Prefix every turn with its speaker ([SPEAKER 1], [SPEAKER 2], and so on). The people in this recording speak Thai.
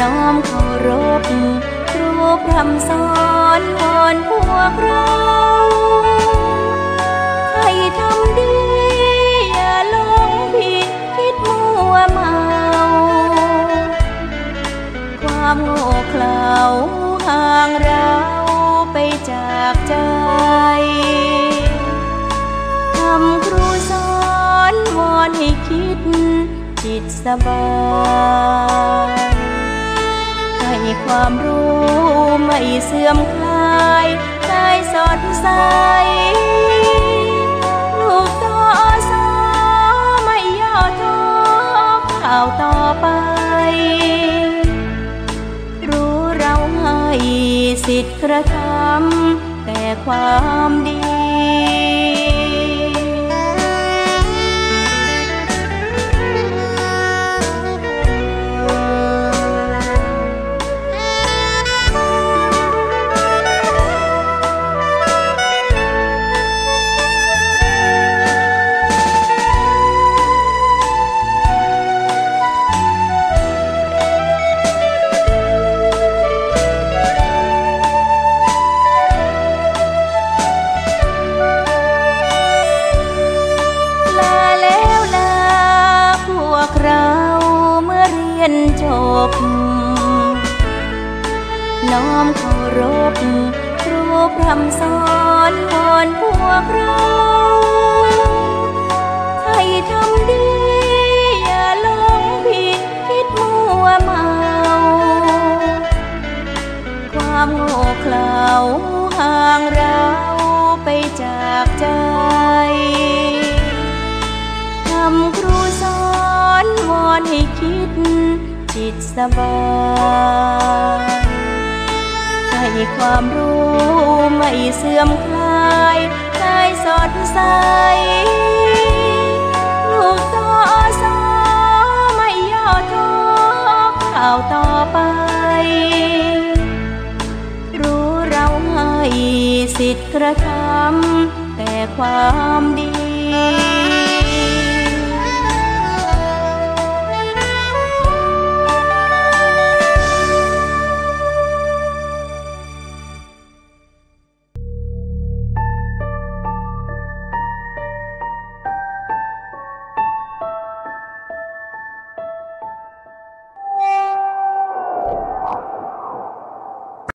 [SPEAKER 1] น้อมเคารพครูพรำสอนวอนพวกเราให้ทำดีอย่าหลงผิดคิดมัวเมา ความโง่เขลาห่างเราไปจากใจทำครูสอนวอนให้คิดจิตสบาย ความรู้ไม่เสื่อมคลายใายสดใสลูกต่อสอไม่ย่อท้อข่าวต่อไป รู้เราให้สิทธิ์กระทำแต่ความ บ น้อมเคารพครูพรำสอนวอนพวกเรา จิตสบายให้ความรู้ไม่เสื่อมคลายกายสดใสลูกต่อสอไม่ย่อท้อข่าวต่อไป รู้เราให้สิทธิ์กระทำแต่ความดี